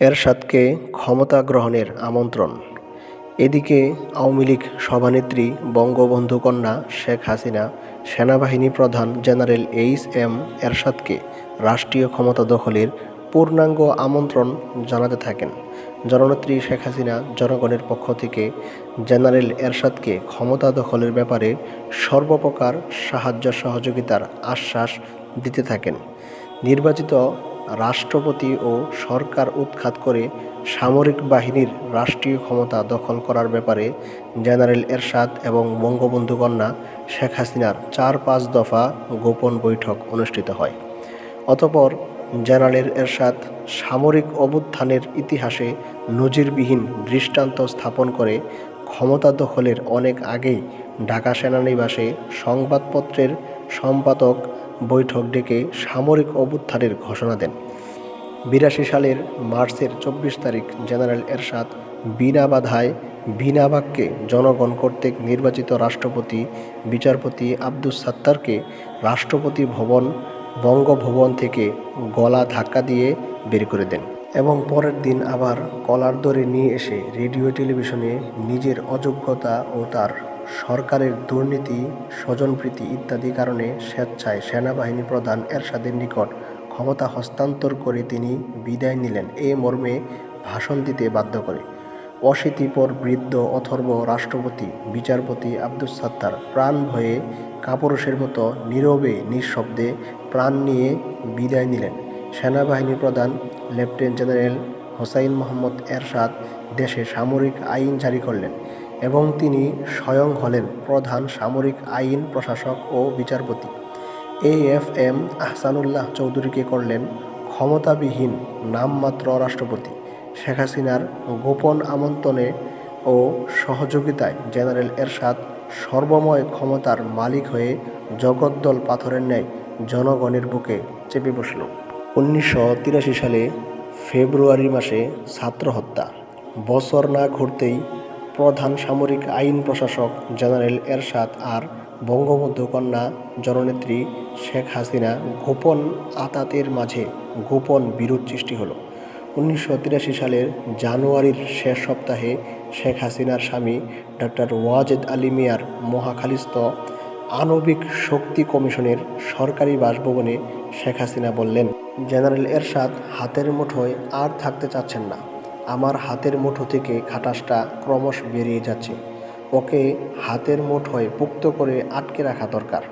এরশাদকে ক্ষমতা গ্রহণের আমন্ত্রণ। এদিকে আওয়ামী লীগ সভানেত্রী বঙ্গবন্ধু কন্যা শেখ হাসিনা, সেনাবাহিনী প্রধান জেনারেল এইচ এম এরশাদকে রাষ্ট্রীয় ক্ষমতা দখলের পূর্ণাঙ্গ আমন্ত্রণ জানাতে থাকেন। জননেত্রী শেখ হাসিনা জনগণের পক্ষ থেকে জেনারেল এরশাদকে ক্ষমতা দখলের ব্যাপারে সর্বপ্রকার সাহায্য সহযোগিতার আশ্বাস দিতে থাকেন। নির্বাচিত রাষ্ট্রপতি ও সরকার উৎখাত করে সামরিক বাহিনীর রাষ্ট্রীয় ক্ষমতা দখল করার ব্যাপারে জেনারেল এরশাদ এবং বঙ্গবন্ধু কন্যা শেখ হাসিনার চার পাঁচ দফা গোপন বৈঠক অনুষ্ঠিত হয়। অতপর জেনারেল এরশাদ সামরিক অভ্যুত্থানের ইতিহাসে নজিরবিহীন দৃষ্টান্ত স্থাপন করে ক্ষমতা দখলের অনেক আগেই ঢাকা সেনানিবাসে সংবাদপত্রের সম্পাদক বৈঠক ডেকে সামরিক অভ্যুত্থানের ঘোষণা দেন। বিরাশি সালের মার্চের চব্বিশ তারিখ জেনারেল এরশাদ বিনা বাধায় বিনা বাক্যে জনগণ কর্তৃক নির্বাচিত রাষ্ট্রপতি বিচারপতি আব্দুস সাত্তারকে রাষ্ট্রপতি ভবন, বঙ্গভবন থেকে গলা ধাক্কা দিয়ে বের করে দেন এবং পরের দিন আবার কলার দরে নিয়ে এসে রেডিও, টেলিভিশনে নিজের অযোগ্যতা ও তার সরকারের দুর্নীতি, স্বজনপ্রীতি ইত্যাদি কারণে স্বেচ্ছায় সেনাবাহিনী প্রধান এরশাদের নিকট ক্ষমতা হস্তান্তর করে তিনি বিদায় নিলেন। এ মর্মে ভাষণ দিতে বাধ্য করে। অশীতিপর বৃদ্ধ অথর্ব রাষ্ট্রপতি বিচারপতি আব্দুস সাত্তার প্রাণ ভয়ে কাপুরুষের মতো নীরবে নিঃশব্দে প্রাণ নিয়ে বিদায় নিলেন। সেনাবাহিনী প্রধান লেফটেন্যান্ট জেনারেল হোসাইন মোহাম্মদ এরশাদ দেশে সামরিক আইন জারি করলেন এবং তিনি স্বয়ং হলেন প্রধান সামরিক আইন প্রশাসক ও বিচারপতি। এ এফ এম আহসানুল্লাহ চৌধুরীকে করলেন ক্ষমতাবিহীন নামমাত্র রাষ্ট্রপতি। শেখ হাসিনার গোপন আমন্ত্রণে ও সহযোগিতায় জেনারেল এরশাদ সর্বময় ক্ষমতার মালিক হয়ে জগদ্দল পাথরের ন্যায় জনগণের বুকে চেপে বসল। উনিশশো তিরাশি সালে ফেব্রুয়ারি মাসে ছাত্র হত্যা। বছর না ঘুরতেই প্রধান সামরিক আইন প্রশাসক জেনারেল এরশাদ আর বঙ্গবন্ধু কন্যা জননেত্রী শেখ হাসিনা গোপন আতাতের মাঝে গোপন বিরোধ সৃষ্টি হলো। উনিশশো তিরাশি সালের জানুয়ারির শেষ সপ্তাহে শেখ হাসিনার স্বামী ডক্টর ওয়াজেদ আলী মিয়ার মহাখালিস্ত আণবিক শক্তি কমিশনের সরকারি বাসভবনে শেখ হাসিনা বললেন, জেনারেল এরশাদ, হাতের মুঠোয় আর থাকতে চাচ্ছেন না। আমার হাতের মুঠো থেকে খাটাসটা ক্রমশ বেরিয়ে যাচ্ছে। ওকে হাতের মুঠোয় পুক্ত করে আটকে রাখা দরকার।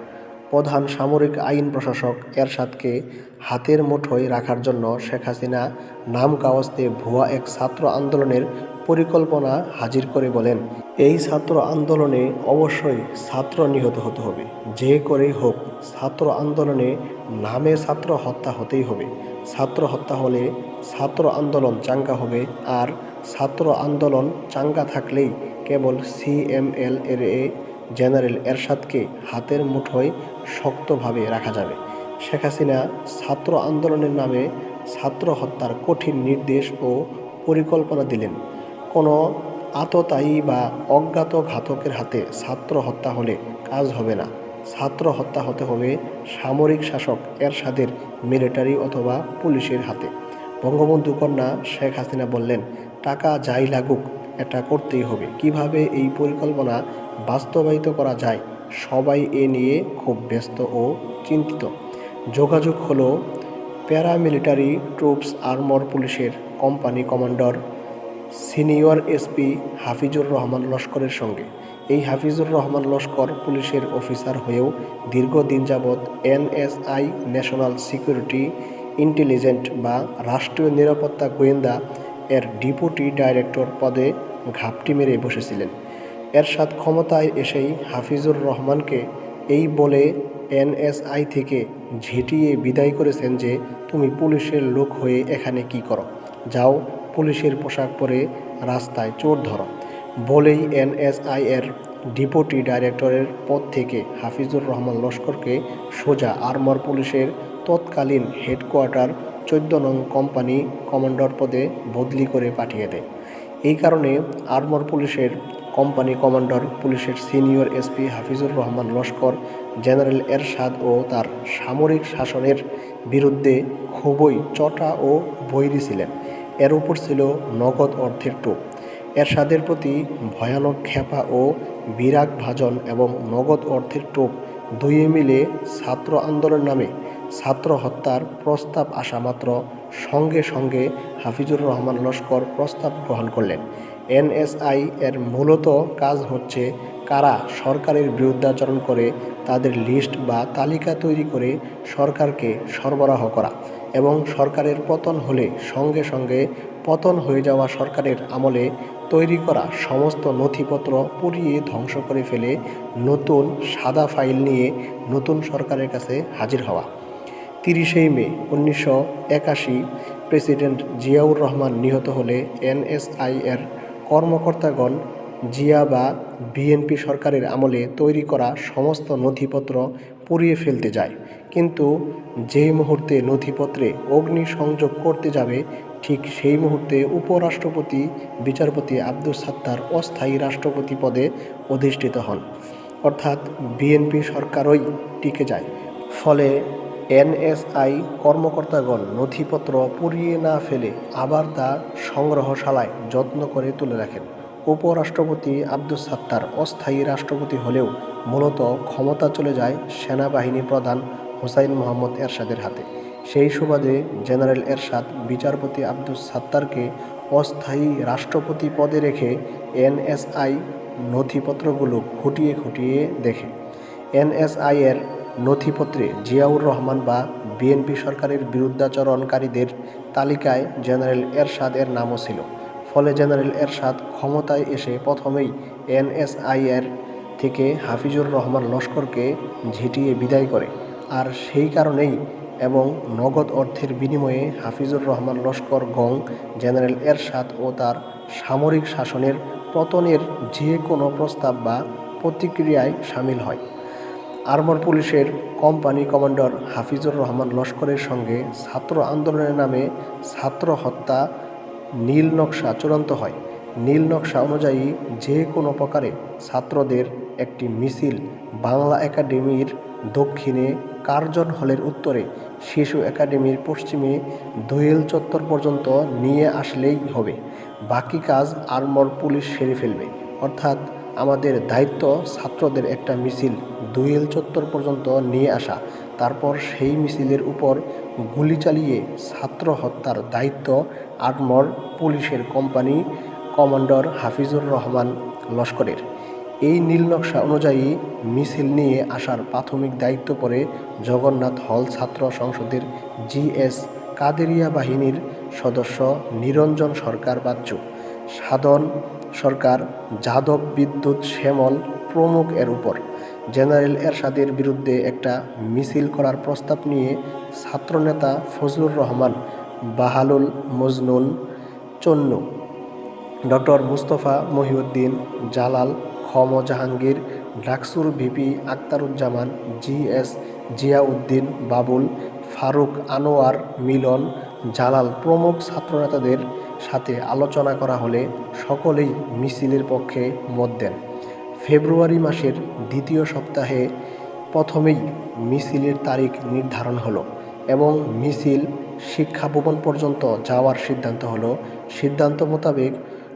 প্রধান সামরিক আইন প্রশাসক এরশাদকে হাতের মুঠোয় রাখার জন্য শেখ হাসিনা নাম কাওয়াজতে ভুয়া এক ছাত্র আন্দোলনের পরিকল্পনা হাজির করে বলেন। এই ছাত্র আন্দোলনে অবশ্যই ছাত্র নিহত হতে হবে। যে করেই হোক, ছাত্র আন্দোলনে নামে ছাত্র হত্যা হতেই হবে। ছাত্র হত্যা হলে ছাত্র আন্দোলন চাঙ্গা হবে আর ছাত্র আন্দোলন চাঙ্গা থাকলেই কেবল সিএমএল এর এ জেনারেল এরশাদকে হাতের মুঠোয় শক্তভাবে রাখা যাবে। শেখ হাসিনা ছাত্র আন্দোলনের নামে ছাত্র হত্যার কঠিন নির্দেশ ও পরিকল্পনা দিলেন। কোনো আততায়ী বা অজ্ঞাত ঘাতকের হাতে ছাত্র হত্যা হলে কাজ হবে না। ছাত্র হত্যা হতে হবে সামরিক শাসক এরশাদের মিলিটারি অথবা পুলিশের হাতে। বঙ্গবন্ধু কন্যা শেখ হাসিনা বললেন, টাকা যাই লাগুক এটা করতেই হবে। কীভাবে এই পরিকল্পনা বাস্তবায়িত করা যায়, সবাই এ নিয়ে খুব ব্যস্ত ও চিন্তিত। যোগাযোগ হলো প্যারামিলিটারি ট্রুপস আর্মর পুলিশের company commander senior SP Hafizur Rahman লস্করের সঙ্গে। এই হাফিজুর রহমান লস্কর পুলিশের অফিসার হয়েও দীর্ঘদিন যাবৎ এনএসআই, ন্যাশনাল সিকিউরিটি ইন্টেলিজেন্ট বা রাষ্ট্রীয় নিরাপত্তা গোয়েন্দা এর ডিপুটি ডাইরেক্টর পদে ঘাপটি মেরে বসেছিলেন। এরশাদ ক্ষমতায় এসেই হাফিজুর রহমানকে এই বলে এনএসআই থেকে ঝেঁটিয়ে বিদায় করেছেন যে, তুমি পুলিশের লোক হয়ে এখানে কি করো? যাও পুলিশের পোশাক পরে রাস্তায় চোর ধরো। বলেই এনএসআই এর ডেপুটি ডাইরেক্টরের পদ থেকে হাফিজুর রহমান লস্করকে সোজা আর্মর পুলিশের তৎকালীন হেডকোয়ার্টার চোদ্দ নং কোম্পানি কমান্ডার পদে বদলি করে পাঠিয়ে দেয়। এই কারণে আর্মর পুলিশের কোম্পানি কমান্ডার পুলিশের senior SP Hafizur Rahman Laskar, general Ershad ও তার সামরিক শাসনের বিরুদ্ধে খুবই চটা ও বৈরী ছিলেন। এর উপর ছিল নগদ অর্থের টোপ। এরশাদের প্রতি ভয়ানক খেপা ও বিরাগ ভাজন এবং নগদ অর্থের টোপ দুইয়ে মিলে ছাত্র আন্দোলন নামে ছাত্র হত্যার প্রস্তাব আসা মাত্র সঙ্গে সঙ্গে হাফিজুর রহমান লস্কর প্রস্তাব গ্রহণ করলেন। এনএসআই এর মূলত কাজ হচ্ছে কারা সরকারের বিরুদ্ধাচরণ করে তাদের লিস্ট বা তালিকা তৈরি করে সরকারকে সরবরাহ করা এবং সরকারের পতন হলে সঙ্গে সঙ্গে পতন হয়ে যাওয়া সরকারের আমলে তৈরি করা সমস্ত নথিপত্র পুড়িয়ে ধ্বংস করে ফেলে নতুন সাদা ফাইল নিয়ে নতুন সরকারের কাছে হাজির হওয়া। তিরিশেই মে উনিশশো একাশি প্রেসিডেন্ট জিয়াউর রহমান নিহত হলে এনএসআই এর কর্মকর্তাগণ জিয়া বা বিএনপি সরকারের আমলে তৈরি করা সমস্ত নথিপত্র পুড়িয়ে ফেলতে যায়। কিন্তু যেই মুহূর্তে নথিপত্রে অগ্নিসংযোগ করতে যাবে, ঠিক সেই মুহূর্তে উপরাষ্ট্রপতি বিচারপতি আব্দুস সাত্তার অস্থায়ী রাষ্ট্রপতি পদে অধিষ্ঠিত হন। অর্থাৎ বিএনপি সরকারই টিকে যায়। ফলে এনএসআই কর্মকর্তাগণ নথিপত্র পুড়িয়ে না ফেলে আবার তা সংগ্রহশালায় যত্ন করে তুলে রাখেন। উপরাষ্ট্রপতি আব্দুস সাত্তার অস্থায়ী রাষ্ট্রপতি হলেও মূলত ক্ষমতা চলে যায় সেনাবাহিনী প্রধান হোসাইন মোহাম্মদ এরশাদের হাতে। সেই সুবাদে জেনারেল এরশাদ বিচারপতি আব্দুস সাত্তারকে অস্থায়ী রাষ্ট্রপতি পদে রেখে এনএসআই নথিপত্রগুলো খুঁটিয়ে খুঁটিয়ে দেখে। এনএসআই এর নথিপত্রে জিয়াউর রহমান বা বিএনপি সরকারের বিরুদ্ধাচরণকারীদের তালিকায় জেনারেল এরশাদ এর নামও ছিল। ফলে জেনারেল এরশাদ ক্ষমতায় এসে প্রথমেই এনএসআই এর থেকে হাফিজুর রহমান লস্করকে ঝিটিয়ে বিদায় করে। আর সেই কারণেই এবং নগদ অর্থের বিনিময়ে হাফিজুর রহমান লস্কর গং, জেনারেল এরশাদ ও তার সামরিক শাসনের পতনের যে কোনো প্রস্তাব বা প্রতিক্রিয়ায় সামিল হয়। আর্মর পুলিশের কোম্পানি কমান্ডার হাফিজুর রহমান লস্করের সঙ্গে ছাত্র আন্দোলনের নামে ছাত্র হত্যা নীল নকশা চূড়ান্ত হয়। নীল নকশা অনুযায়ী যে কোনো প্রকারে ছাত্রদের একটি মিছিল বাংলা একাডেমির দক্ষিণে কার্জন হলের উত্তরে, শিশু একাডেমির পশ্চিমে দোয়েল চত্বর পর্যন্ত নিয়ে আসলেই হবে। বাকি কাজ আর্মর পুলিশ সেরে ফেলবে। অর্থাৎ আমাদের দায়িত্ব ছাত্রদের একটা মিছিল দুয়েল চত্বর পর্যন্ত নিয়ে আসা। তারপর সেই মিছিলের উপর গুলি চালিয়ে ছাত্র হত্যার দায়িত্ব আটমর পুলিশের কোম্পানি কমান্ডার হাফিজুর রহমান লস্করের। এই নীল নকশা অনুযায়ী মিছিল নিয়ে আসার প্রাথমিক দায়িত্ব পড়ে জগন্নাথ হল ছাত্র সংসদের জিএস কাদেরিয়া বাহিনীর সদস্য নিরঞ্জন সরকার বাচ্চু। সাধন সরকার যাদব বিদ্যুৎ শ্যামল প্রমুখ এর উপর। জেনারেল এরশাদের বিরুদ্ধে একটা মিছিল করার প্রস্তাব নিয়ে ছাত্রনেতা ফজলুর রহমান, বাহালুল মজনুন, চন্নু। ডক্টর মুস্তফা মহিউদ্দিন, জালাল খম জাহাঙ্গীর ডাকসুর ভিপি আক্তারুজ্জামান জিএস জিয়াউদ্দিন, বাবুল, ফারুক আনোয়ার মিলন, জালাল প্রমুখ ছাত্রনেতাদের সাথে আলোচনা করা হলে সকলেই মিছিলের পক্ষে মত দেন। ফেব্রুয়ারি মাসের দ্বিতীয় সপ্তাহে প্রথমেই মিছিলের তারিখ নির্ধারণ হলো এবং মিছিল শিক্ষা ভবন পর্যন্ত যাওয়ার সিদ্ধান্ত হলো। সিদ্ধান্ত মোতাবেক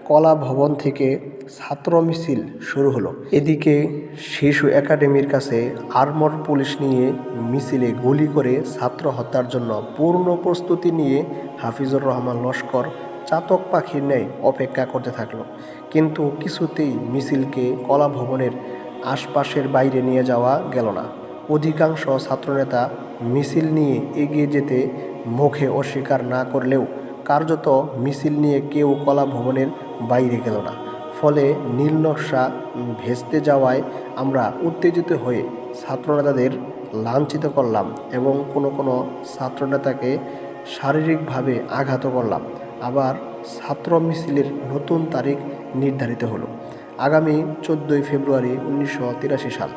কলা ভবন থেকে ছাত্র মিছিল শুরু হলো। এদিকে শিশু একাডেমির কাছে আর্মর পুলিশ নিয়ে মিছিলে গুলি করে ছাত্র হত্যার জন্য পূর্ণ প্রস্তুতি নিয়ে হাফিজুর রহমান লস্কর চাতক পাখির ন্যায় অপেক্ষা করতে থাকল। কিন্তু কিছুতেই মিছিলকে কলা ভবনের আশপাশের বাইরে নিয়ে যাওয়া গেল না। অধিকাংশ ছাত্রনেতা মিছিল নিয়ে এগিয়ে যেতে মুখে অস্বীকার না করলেও কার্যত মিছিল নিয়ে কেউ কলা ভবনের বাইরে গেল না। ফলে নীল নকশা ভেস্তে যাওয়ায় আমরা উত্তেজিত হয়ে ছাত্রনেতাদের লাঞ্ছিত করলাম এবং কোনো কোনো ছাত্রনেতাকে শারীরিকভাবে আঘাত করলাম। আবার ছাত্র মিছিলের নতুন তারিখ নির্ধারিত হলো। আগামী চোদ্দোই ফেব্রুয়ারি উনিশশো তিরাশি সাল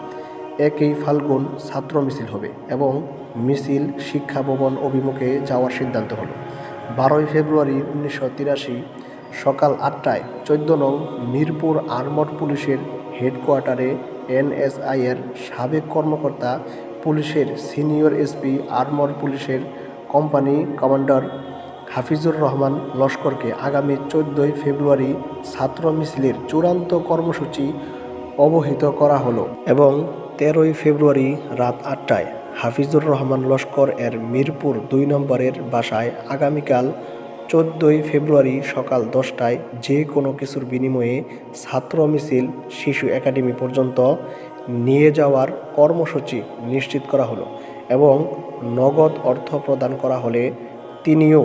একই ফাল্গুন ছাত্র মিছিল হবে এবং মিছিল শিক্ষা ভবন অভিমুখে যাওয়ার সিদ্ধান্ত হলো। বারোই ফেব্রুয়ারি উনিশশো তিরাশি সকাল আটটায় চোদ্দ নং মিরপুর আর্মড পুলিশের হেডকোয়ার্টারে এনএসআইয়ের সাবেক কর্মকর্তা, পুলিশের সিনিয়র এসপি, আর্মড পুলিশের কোম্পানি কমান্ডার হাফিজুর রহমান লস্করকে আগামী চোদ্দোই ফেব্রুয়ারি ছাত্র মিছিলের চূড়ান্ত কর্মসূচি অবহিত করা হলো এবং তেরোই ফেব্রুয়ারি রাত আটটায় হাফিজুর রহমান লস্কর এর মিরপুর দুই নম্বরের বাসায় আগামীকাল চোদ্দোই ফেব্রুয়ারি সকাল দশটায় যে কোনো কিছুর বিনিময়ে ছাত্র মিছিল শিশু একাডেমি পর্যন্ত নিয়ে যাওয়ার কর্মসূচি নিশ্চিত করা হলো এবং নগদ অর্থ প্রদান করা হলে তিনিও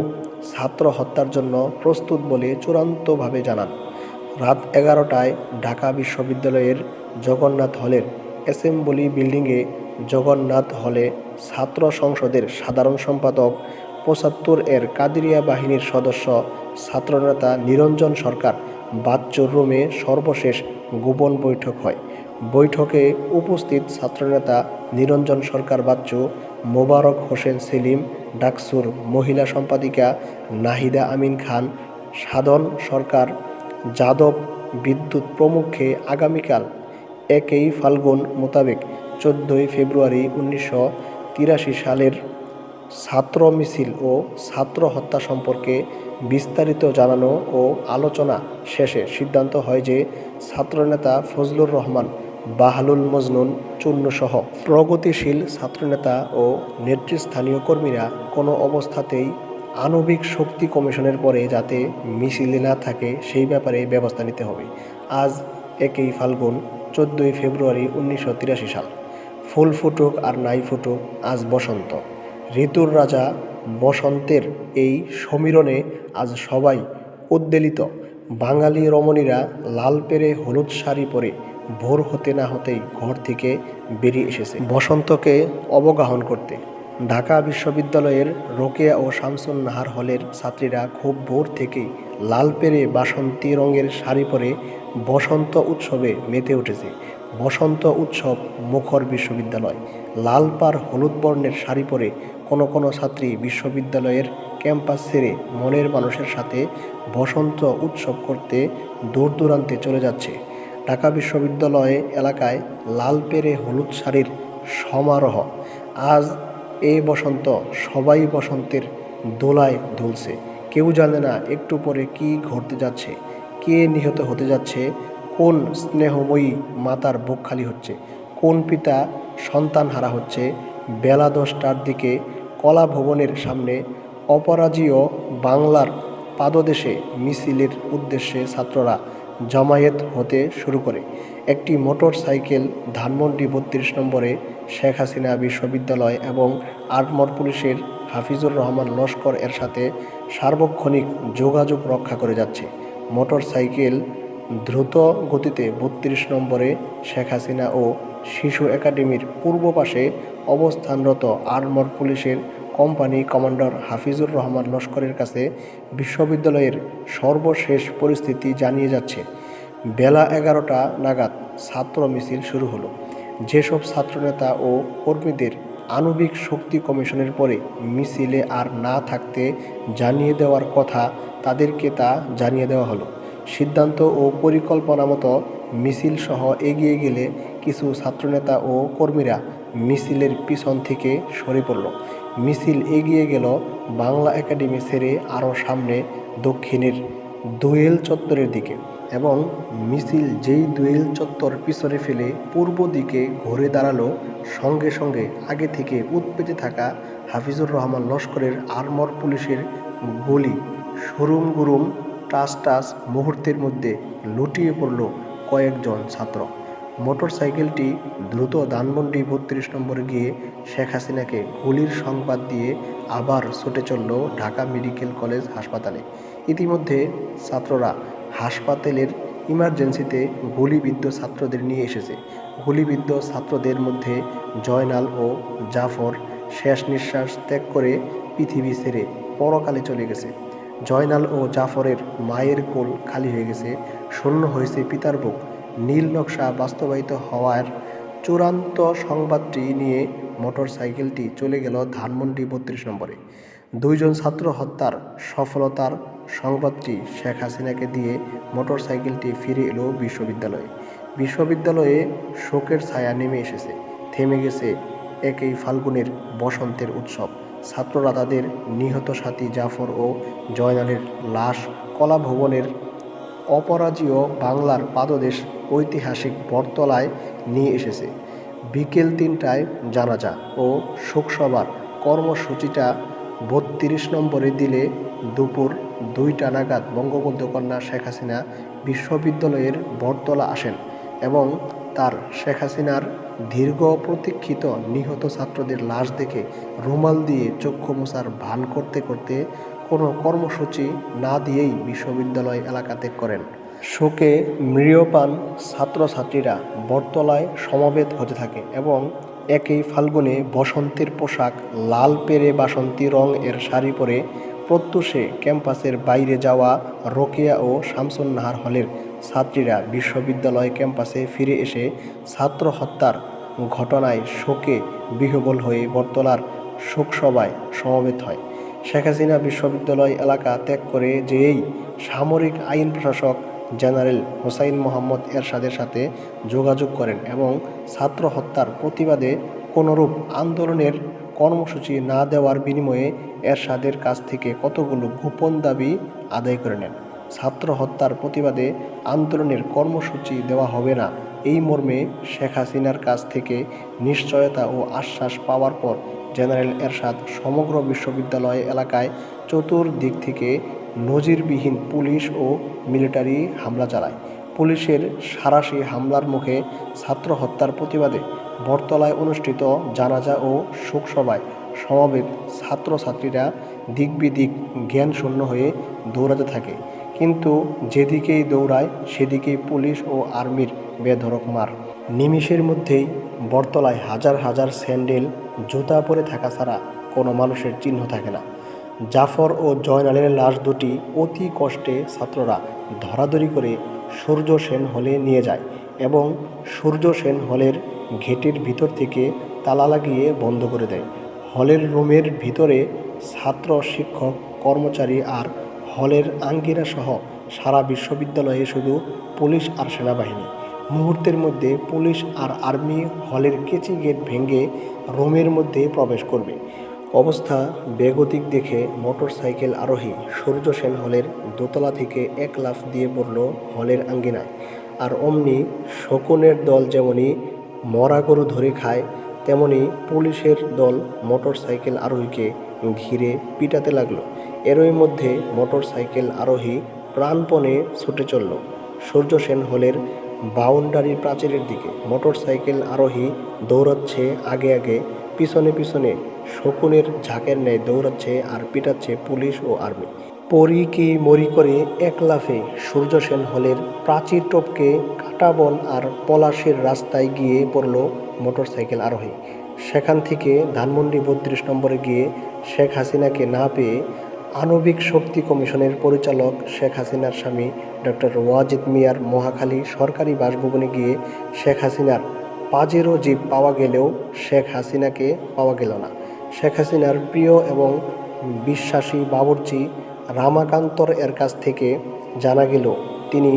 ছাত্র হত্যার জন্য প্রস্তুত বলে চূড়ান্তভাবে জানান। রাত এগারোটায় ঢাকা বিশ্ববিদ্যালয়ের জগন্নাথ হলের অ্যাসেম্বলি বিল্ডিংয়ে জগন্নাথ হলে ছাত্র সংসদের সাধারণ সম্পাদক পঁচাত্তর এর কাদিরিয়া বাহিনীর সদস্য ছাত্রনেতা নিরঞ্জন সরকার বাচ্চুর রুমে সর্বশেষ গোপন বৈঠক হয়। বৈঠকে উপস্থিত ছাত্রনেতা নিরঞ্জন সরকার বাচ্চু মোবারক হোসেন সেলিম, ডাকসুর মহিলা সম্পাদিকা নাহিদা আমিন খান, সাধন সরকার, যাদব বিদ্যুৎ প্রমুখে আগামীকাল একই ফাল্গুন মোতাবেক চোদ্দোই ফেব্রুয়ারি উনিশশো তিরাশি সালের ছাত্র মিছিল ও ছাত্র হত্যা সম্পর্কে বিস্তারিত জানানো ও আলোচনা শেষে সিদ্ধান্ত হয় যে ছাত্রনেতা ফজলুর রহমান বাহালুল মজনুন চূর্ণসহ। প্রগতিশীল ছাত্রনেতা ও নেতৃস্থানীয় কর্মীরা কোনো অবস্থাতেই আণবিক শক্তি কমিশনের পরে যাতে মিছিলে না থাকে, সেই ব্যাপারে ব্যবস্থা নিতে হবে। আজ একই ফাল্গুন, চোদ্দোই ফেব্রুয়ারি উনিশশো তিরাশি সাল। ফুল ফুটুক আর নাই ফুটুক, আজ বসন্ত। ঋতুর রাজা বসন্তের এই সমীরণে আজ সবাই উদ্বেলিত। বাঙালি রমণীরা লাল পেরে হলুদ শাড়ি পরে ভোর হতে না হতেই ঘর থেকে বেরিয়ে এসেছে। বসন্তকে অবগাহন করতে। ঢাকা বিশ্ববিদ্যালয়ের রোকেয়া ও শামসুন নাহার হলের ছাত্রীরা খুব ভোর থেকেই লাল পেরে বাসন্তী রঙের শাড়ি পরে বসন্ত উৎসবে মেতে উঠেছে। বসন্ত উৎসব মুখর বিশ্ববিদ্যালয়। লাল পার হলুদ বর্ণের শাড়ি পরে কোনো কোনো ছাত্রী বিশ্ববিদ্যালয়ের ক্যাম্পাস ছেড়ে মনের মানুষের সাথে বসন্ত উৎসব করতে দূর দূরান্তে চলে যাচ্ছে। ঢাকা বিশ্ববিদ্যালয়ে এলাকায় লাল পেরে হলুদ শাড়ির সমারোহ। আজ এ বসন্ত সবাই বসন্তের দোলায় দুলছে। কেউ জানে না একটু পরে কি ঘটতে যাচ্ছে, কে নিহত হতে যাচ্ছে, কোন স্নেহময়ী মাতার বুক খালি হচ্ছে, কোন পিতা সন্তান হারা হচ্ছে। বেলা দশটার দিকে কলা ভবনের সামনে অপরাজীয় বাংলার পাদদেশে মিছিলের উদ্দেশ্যে ছাত্ররা জমায়েত হতে শুরু করে। একটি মোটর সাইকেল ধানমন্ডি বত্রিশ নম্বরে শেখ হাসিনা বিশ্ববিদ্যালয় এবং আর্মর পুলিশের হাফিজুর রহমান লস্কর এর সাথে সার্বক্ষণিক যোগাযোগ রক্ষা করে যাচ্ছে। মোটর সাইকেল দ্রুত গতিতে বত্রিশ নম্বরে শেখ হাসিনা ও শিশু একাডেমির পূর্ব পাশে অবস্থানরত আর্মর পুলিশের কোম্পানি কমান্ডার হাফিজুর রহমান লস্করের কাছে বিশ্ববিদ্যালয়ের সর্বশেষ পরিস্থিতি জানিয়ে যাচ্ছে। বেলা এগারোটা নাগাদ ছাত্র মিছিল শুরু হলো। যেসব ছাত্রনেতা ও কর্মীদের আণবিক শক্তি কমিশনের পরে মিছিলে আর না থাকতে জানিয়ে দেওয়ার কথা তাদেরকে তা জানিয়ে দেওয়া হলো। সিদ্ধান্ত ও পরিকল্পনা মতো মিছিল সহ এগিয়ে গেলে কিছু ছাত্রনেতা ও কর্মীরা মিছিলের পিছন থেকে সরে পড়ল। মিছিল এগিয়ে গেল বাংলা একাডেমি ছেড়ে আরও সামনে দক্ষিণের দোয়েল চত্বরের দিকে এবং মিছিল যেই দোয়েল চত্বর পিছনে ফেলে পূর্ব দিকে ঘুরে দাঁড়াল, সঙ্গে সঙ্গে আগে থেকে উৎপেতে থাকা হাফিজুর রহমান লস্করের আর্মর পুলিশের গুলি সুরুম গুরুম টাস টাস মুহূর্তের মধ্যে লুটিয়ে পড়ল কয়েকজন ছাত্র। মোটর সাইকেলটি দ্রুত ধানমন্ডি বত্রিশ নম্বরে গিয়ে শেখ হাসিনাকে গুলির সংবাদ দিয়ে আবার ছুটে চলল ঢাকা মেডিকেল কলেজ হাসপাতালে। ইতিমধ্যে ছাত্ররা হাসপাতালের ইমার্জেন্সিতে গুলিবিদ্ধ ছাত্রদের নিয়ে এসেছে। গুলিবিদ্ধ ছাত্রদের মধ্যে জয়নাল ও জাফর শেষ নিঃশ্বাস ত্যাগ করে পৃথিবী ছেড়ে পরকালে চলে গেছে। জয়নাল ও জাফরের মায়ের কোল খালি হয়ে গেছে, শূন্য হয়েছে পিতার বুক। নীল নকশা বাস্তবায়িত হওয়ার চূড়ান্ত সংবাদটি নিয়ে মোটর সাইকেলটি চলে গেল ধানমন্ডি বত্রিশ নম্বরে। দুইজন ছাত্র হত্যার সফলতার সংবাদটি শেখ হাসিনাকে দিয়ে মোটর সাইকেলটি ফিরে এলো বিশ্ববিদ্যালয়ে। বিশ্ববিদ্যালয়ে শোকের ছায়া নেমে এসেছে। থেমে গেছে একই ফাল্গুনের বসন্তের উৎসব। ছাত্ররা তাদের নিহত সাথী জাফর ও জয়নালের লাশ কলা ভবনের অপরাজীয় বাংলার পাদদেশ ঐতিহাসিক বটতলায় নিয়ে এসেছে। বিকেল তিনটায় জানাজা ও শোকসভার কর্মসূচিটা বত্রিশ নম্বরে দিলে দুপুর দুইটা নাগাদ বঙ্গবন্ধু কন্যা শেখ হাসিনা বিশ্ববিদ্যালয়ের বটতলা আসেন এবং তার শেখ হাসিনার দীর্ঘ প্রতীক্ষিত নিহত ছাত্রদের লাশ দেখে রুমাল দিয়ে চক্ষু মোছার ভান করতে করতে কোনো কর্মসূচি না দিয়েই বিশ্ববিদ্যালয় এলাকা ত্যাগ করেন। শোকে মৃয়পান ছাত্রছাত্রীরা বটতলায় সমবেত হতে থাকে এবং একই ফাল্গুনে বসন্তের পোশাক, লাল পেরে বাসন্তী রং এর শাড়ি পরে প্রত্যুষে ক্যাম্পাসের বাইরে যাওয়া রোকেয়া ও শামসুন নাহার হলের ছাত্রীরা বিশ্ববিদ্যালয় ক্যাম্পাসে ফিরে এসে ছাত্র হত্যার ঘটনায় শোকে বিহবল হয়ে বটতলার শোকসভায় সমবেত হয়। শেখ হাসিনা বিশ্ববিদ্যালয় এলাকা ত্যাগ করে যেই সামরিক আইন প্রশাসক জেনারেল হোসাইন মোহাম্মদ এরশাদের সাথে যোগাযোগ করেন এবং ছাত্র হত্যার প্রতিবাদে কোনোরূপ আন্দোলনের কর্মসূচি না দেওয়ার বিনিময়ে এরশাদের কাছ থেকে কতগুলো গোপন দাবি আদায় করে নেন। ছাত্র হত্যার প্রতিবাদে আন্দোলনের কর্মসূচি দেওয়া হবে না। এই মর্মে শেখ হাসিনার কাছ থেকে নিশ্চয়তা ও আশ্বাস পাওয়ার পর জেনারেল এরশাদ সমগ্র বিশ্ববিদ্যালয় এলাকায় চতুর্দিক থেকে নজিরবিহীন পুলিশ ও মিলিটারি হামলা চালায়। পুলিশের সারাশি হামলার মুখে ছাত্র হত্যার প্রতিবাদে বটতলায় অনুষ্ঠিত জানাজা ও শোকসভায় সমাবেত ছাত্রছাত্রীরা দিকবিদিক জ্ঞানশূন্য হয়ে দৌড়াতে থাকে। কিন্তু যেদিকেই দৌড়ায়, সেদিকেই পুলিশ ও আর্মির বেধরক মার। নিমিষের মধ্যেই বটতলায় হাজার হাজার স্যান্ডেল, জুতা পরে থাকা ছাড়া কোনো মানুষের চিহ্ন থাকে না। জাফর ও জয়নালের লাশ দুটি অতি কষ্টে ছাত্ররা ধরাধরি করে সূর্য সেন হলে নিয়ে যায় এবং সূর্য সেন হলের গেটের ভিতর থেকে তালা লাগিয়ে বন্ধ করে দেয়। হলের রুমের ভিতরে ছাত্র, শিক্ষক, কর্মচারী আর হলের আঙ্গিরা সহ সারা বিশ্ববিদ্যালয়ে শুধু পুলিশ আর সেনাবাহিনী। মুহূর্তের মধ্যে পুলিশ আর আর্মি হলের কেচি গেট ভেঙে রুমের মধ্যে প্রবেশ করবে। অবস্থা বেগতিক দেখে মোটরসাইকেল আরোহী সূর্য সেন হলের দোতলা থেকে এক লাফ দিয়ে পড়ল হলের আঙ্গিনায়। আর অমনি শকুনের দল যেমনি মরা গরু ধরে খায়, তেমনি পুলিশের দল মোটরসাইকেল আরোহীকে ঘিরে পিটাতে লাগল। এরই মধ্যে মোটরসাইকেল আরোহী প্রাণপণে ছুটে চলল। সূর্য সেন হলের বাউন্ডারি প্রাচীরের দিকে। মোটরসাইকেল আরোহী দৌড়াচ্ছে আগে আগে, পিছনে পিছনে শকুনের ঝাঁকের ন্যায় দৌড়াচ্ছে আর পিটাচ্ছে পুলিশ ও আর্মি। পরি কি মরি করে এক লাফে সূর্য সেন হলের প্রাচীর টপকে কাটাবন আর পলাশের রাস্তায় গিয়ে পড়ল মোটরসাইকেল আরোহী। সেখান থেকে ধানমন্ডি বত্রিশ নম্বরে গিয়ে শেখ হাসিনাকে না পেয়ে আণবিক শক্তি কমিশনের পরিচালক শেখ হাসিনার স্বামী ডক্টর ওয়াজিদ মিয়ার মহাখালী সরকারি বাসভবনে গিয়ে শেখ হাসিনার পাজেরো জিপ পাওয়া গেলেও শেখ হাসিনাকে পাওয়া গেল না। শেখ হাসিনার প্রিয় এবং বিশ্বাসী বাবুর্চি রামাকান্তর এর কাছ থেকে জানা গেল, তিনি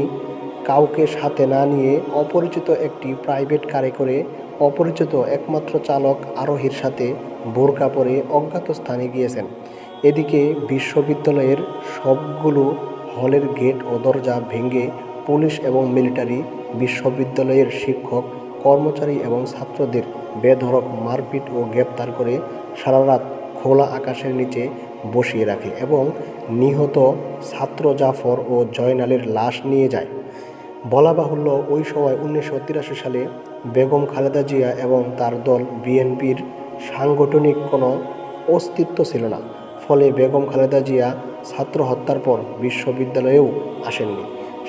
কাউকে সাথে না নিয়ে অপরিচিত একটি প্রাইভেট কারে করে অপরিচিত একমাত্র চালক আরোহীর সাথে বোরকা পরে অজ্ঞাত স্থানে গিয়েছেন। এদিকে বিশ্ববিদ্যালয়ের সবগুলো হলের গেট ও দরজা ভেঙে পুলিশ এবং মিলিটারি, বিশ্ববিদ্যালয়ের শিক্ষক, কর্মচারী এবং ছাত্রদের বেধরক মারপিট ও গ্রেপ্তার করে সারা রাত খোলা আকাশের নিচে বসিয়ে রাখে এবং নিহত ছাত্র জাফর ও জয়নালের লাশ নিয়ে যায়। বলা বাহুল্য ওই সময় উনিশশো তিরাশি সালে বেগম খালেদা জিয়া এবং তার দল বিএনপির সাংগঠনিক কোনো অস্তিত্ব ছিল না। ফলে বেগম খালেদা জিয়া ছাত্র হত্যার পর বিশ্ববিদ্যালয়েও আসেননি।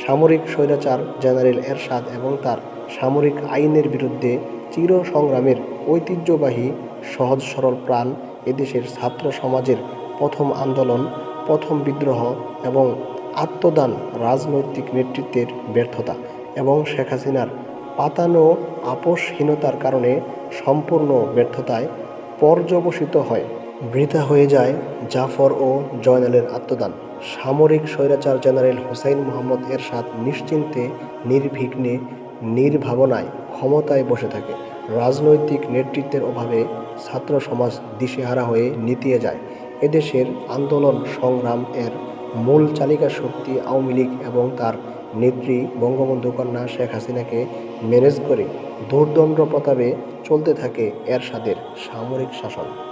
সামরিক স্বৈরাচার জেনারেল এরশাদ এবং তার সামরিক আইনের বিরুদ্ধে চির সংগ্রামের ঐতিহ্যবাহী সহজ সরল প্রাণ এদেশের ছাত্র সমাজের প্রথম আন্দোলন, প্রথম বিদ্রোহ এবং আত্মদান রাজনৈতিক নেতৃত্বের ব্যর্থতা এবং শেখ হাসিনার পাতানো আপোষহীনতার কারণে সম্পূর্ণ ব্যর্থতায় পর্যবসিত হয়। বৃথা হয়ে যায় জাফর ও জয়নালের আত্মদান। সামরিক স্বৈরাচার জেনারেল হুসাইন মোহাম্মদ এরশাদ নিশ্চিন্তে, নির্বিঘ্নে, নির্ভাবনায় ক্ষমতায় বসে থাকে। রাজনৈতিক নেতৃত্বের অভাবে ছাত্র সমাজ দিশেহারা হয়ে নিতিয়ে যায়। এদেশের আন্দোলন সংগ্রাম এর মূল চালিকা শক্তি আওয়ামী লীগ এবং তার নেত্রী বঙ্গবন্ধু কন্যা শেখ হাসিনাকে ম্যানেজ করে দুর্দণ্ড প্রতাপে চলতে থাকে এরশাদের সামরিক শাসন।